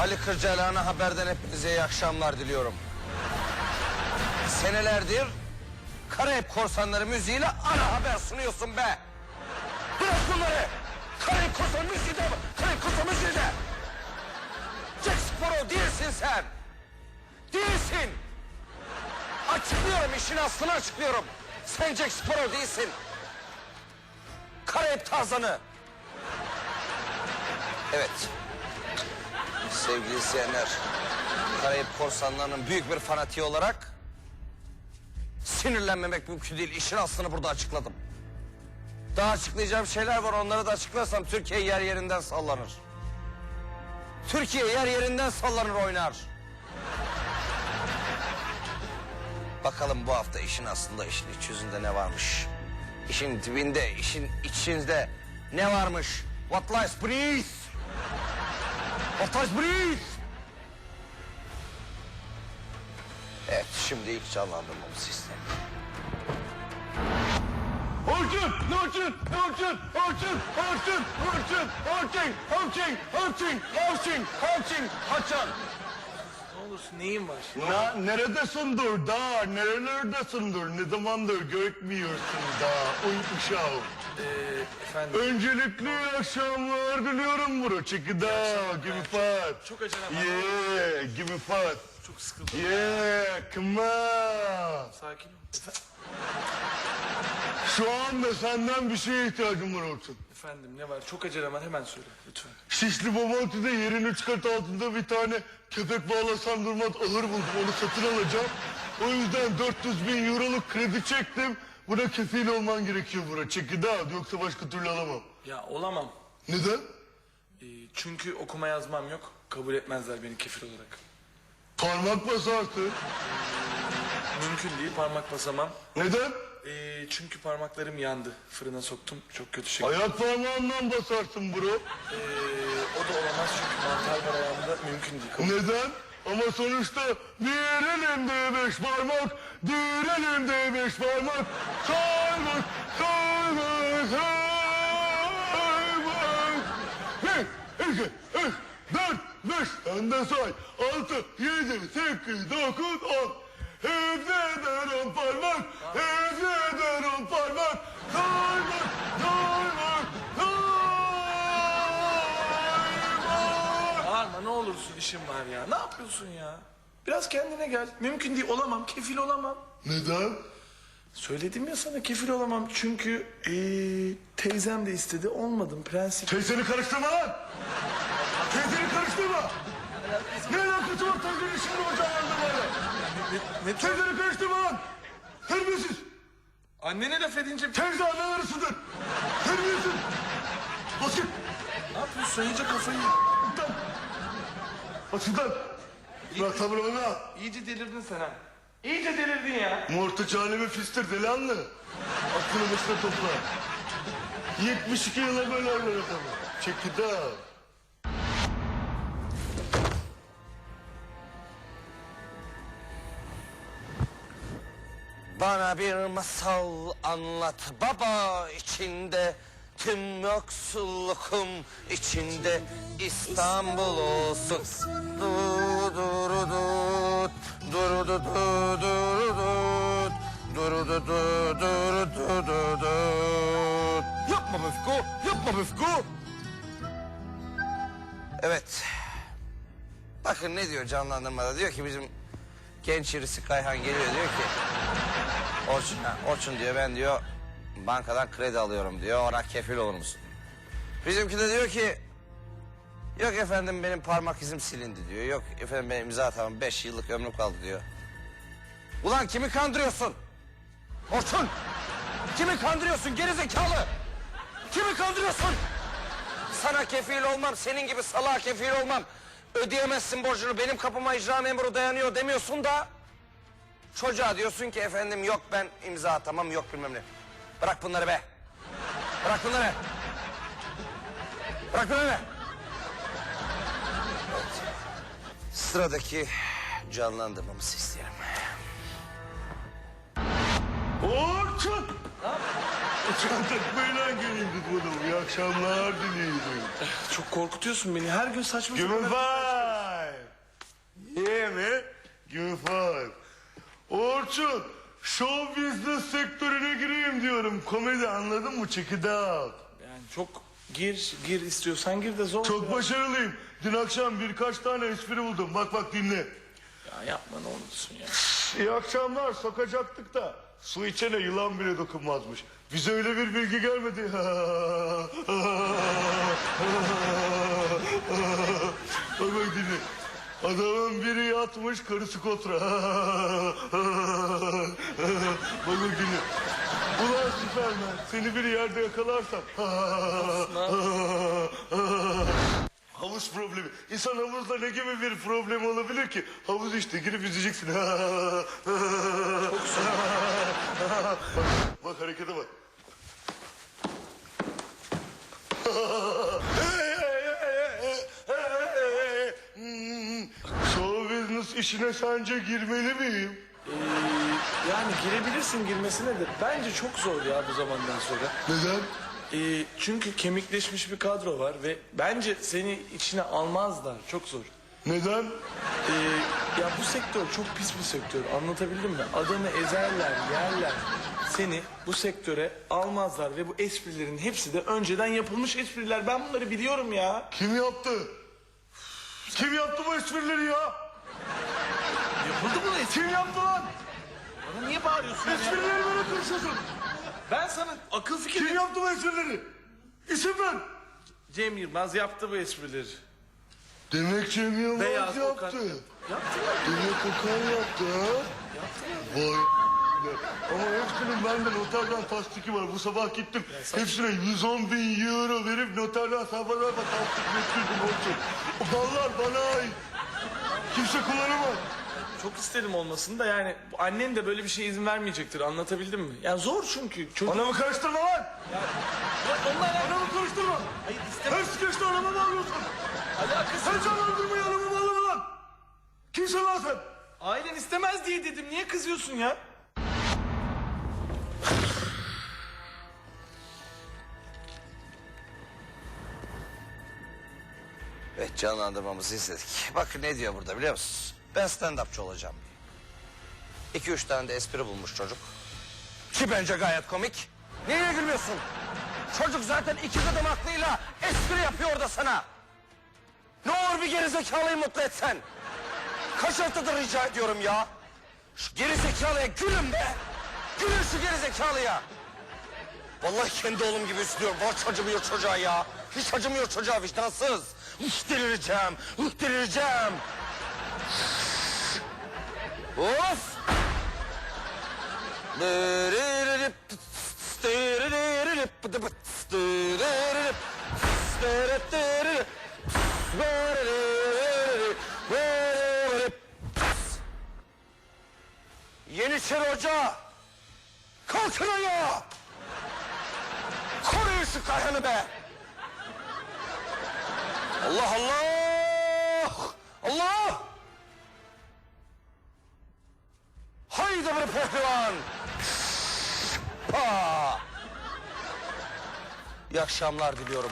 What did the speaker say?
Ali Kırcalan'a haberden hepinize iyi akşamlar diliyorum. Senelerdir Karayip Korsanları müziğiyle ana haber sunuyorsun be. Bırak bunları. Karayip Korsan müziği de Karayip Korsan müziği de. Sparrow değilsin sen. Değilsin. Açıklıyorum işin aslını açıklıyorum. Sen Jack Sparrow değilsin. Karayip Tarzanı. Evet. Sevgili izleyenler, Karayip Korsanları'nın büyük bir fanatiği olarak sinirlenmemek mümkün değil. İşin aslını burada açıkladım. Daha açıklayacağım şeyler var. Onları da açıklarsam Türkiye yer yerinden sallanır. Türkiye yer yerinden sallanır oynar. Bakalım bu hafta işin aslında işin iç yüzünde ne varmış? İşin dibinde, işin içinde ne varmış? What lies beneath? What lies beneath? Evet, şimdi ilk canlandırmamızı istedim. Orçun, Orçun, Orçun, Orçun, Orçun, Orçun, Orçun, Orçun, Orçun, Orçun, Orçun, Haçan. Ne olursun neyin var? Na, neredesindir da, nerelerdesindir, ne zamandır görmüyorsun da, uykuşağım. Ee, efendim Öncelikle iyi akşamlar diliyorum it out, give me five. çok acelem var. Yeah, give me five. Çok sıkıldım. Yeah, come on. Sakin ol. Şu anda senden bir şeye ihtiyacım var Orçun. Efendim ne var? Çok acelem var hemen söyle lütfen. Şişli Bomonti'de yerin üç kat altında bir tane köpek bağlasam durmaz ahır buldum. Onu satın alacağım. O yüzden 400 bin euroluk kredi çektim. Buna kefil olman gerekiyor. Check it out. Yoksa başka türlü alamam. Ya olamam. Neden? Ee, çünkü okuma yazmam yok. Kabul etmezler beni kefil olarak. Parmak basarsın. Mümkün değil parmak basamam. Neden? Ee, çünkü parmaklarım yandı. Fırına soktum. Çok kötü şey. Ayak parmağından basarsın bro. Ee, o da olamaz çünkü mantar var ayağımda. Mümkün değil. Neden? Ama sonuçta bir elimde beş parmak, diğer elimde beş parmak. Saymak, saymak, saymak. Bir, iki, üç, dört, beş. Sen de say. Altı, yedi, sekiz, dokuz, on. Parmak, parmak. Bağırma ne olursun işim var ya. Ne yapıyorsun ya? Biraz kendine gel. Mümkün değil olamam. Kefil olamam. Neden? Söyledim ya sana kefil olamam çünkü ee, teyzem de istedi olmadım prensip. Teyzeni karıştırma lan! Teyzeni karıştırma! Ne alakası var teyzenin şimdi böyle? Ne, ne Teyzeni karıştırma lan! Terbiyesiz! Annene laf edince Teyze annen arasıdır! Terbiyesiz! Basın! ne yapıyorsun iyice kafayı Lan! Basın Bırak sabır bana! iyice delirdin sen ha. İyice delirdin ya. Mortaç alemi fistir delanlı! Aklını başına topla! 72 yıla böyle oynar adamı! Check it Bana bir masal anlat baba içinde tüm yoksullukum içinde İstanbul olsun. Du duru dut duru du du duru dut duru du du duru du du dut. Yapma Müfku, yapma Müfku. Evet. Bakın ne diyor canlandırmada diyor ki bizim genç irisi Kayhan geliyor diyor ki Orçun, Orçun diyor ben diyor bankadan kredi alıyorum diyor. Ona kefil olur musun? Bizimki de diyor ki yok efendim benim parmak izim silindi diyor. Yok efendim benim imza atamam beş yıllık ömrüm kaldı diyor. Ulan kimi kandırıyorsun? Orçun! Kimi kandırıyorsun geri zekalı? Kimi kandırıyorsun? Sana kefil olmam, senin gibi salağa kefil olmam. Ödeyemezsin borcunu, benim kapıma icra memuru dayanıyor demiyorsun da... Çocuğa diyorsun ki efendim yok ben imza atamam yok bilmem ne. Bırak bunları be. Bırak bunları. Bırak bunları. Evet. Sıradaki canlandırmamızı isterim. Orçun! Uçan takmayla geleyim dedim adamım. İyi akşamlar dileyim. Çok korkutuyorsun beni. Her gün saçma Give me five. Yeah man. Give me five. Orçun, show business sektörüne gireyim diyorum. Komedi anladın mı? Check it out. Yani çok gir gir istiyorsan gir de zor. Çok başarılıyım. Dün akşam birkaç tane espri buldum. Bak bak dinle. Ya yapma ne olursun ya. İyi akşamlar sokacaktık da su içene yılan bile dokunmazmış. Bize öyle bir bilgi gelmedi. bak dinle. Adamın biri yatmış karısı kotra. bak dinle. Ulan Süpermen seni bir yerde yakalarsam. Havuz problemi. İnsan havuzda ne gibi bir problem olabilir ki? Havuz işte girip yüzeceksin. bak, bak harekete bak. Show business işine sence girmeli miyim? Yani girebilirsin girmesine de bence çok zor ya bu zamandan sonra. Neden? Ee, çünkü kemikleşmiş bir kadro var ve bence seni içine almazlar. Çok zor. Neden? Ee, ya bu sektör çok pis bir sektör. Anlatabildim mi? Adamı ezerler, yerler. Seni bu sektöre almazlar ve bu esprilerin hepsi de önceden yapılmış espriler. Ben bunları biliyorum ya. Kim yaptı? Kim yaptı bu esprileri ya? Yapıldı mı? Kim yaptı lan? Bana niye bağırıyorsun ya? Esprileri konuşuyorsun. Ben sana akıl fikir... Kim yaptı bu esprileri? İsim ver. Cem Yılmaz yaptı bu esprileri. Demek Cem Yılmaz Beyaz yaptı. Okan. Yaptılar. Demek Okan yaptı ha? Vay be. Ama hepsinin benden noterden tasdiki var. Bu sabah gittim. Hepsine 110 bin euro verip noterden sabah sabah tasdik ettirdim olsun. Mallar bana ait. Kimse kullanamaz. Çok isterim olmasını da yani annen de böyle bir şeye izin vermeyecektir anlatabildim mi? Yani zor çünkü. Çocuk... Bana mı karıştırma lan? Onlar Bana mı karıştırma? Hayır istemem. Her sıkıştı anama bağlıyorsun. Alakası Sen canlandırmayı anama bağlama lan. Kimsin lan sen? Ailen istemez diye dedim. Niye kızıyorsun ya? Evet canlandırmamızı izledik. Bakın ne diyor burada biliyor musunuz? Ben stand-upçı olacağım. İki üç tane de espri bulmuş çocuk. Ki bence gayet komik. Niye gülmüyorsun? Çocuk zaten iki gıdım aklıyla espri yapıyor orada sana. Ne olur bir gerizekalıyı mutlu etsen. Kaç haftadır rica ediyorum ya. Şu gerizekalıya gülün be. Gülün şu gerizekalıya. Vallahi kendi oğlum gibi üzülüyorum. Hiç acımıyor çocuğa ya. Hiç acımıyor çocuğa vicdansız. Üf delireceğim. Üf delireceğim. Of. Yeniçeri Hoca. Kalkın ayağa. Koruyun şu kayhanı be. Allah Allah. Allah. Bre pehlivan. Ha. İyi akşamlar diliyorum.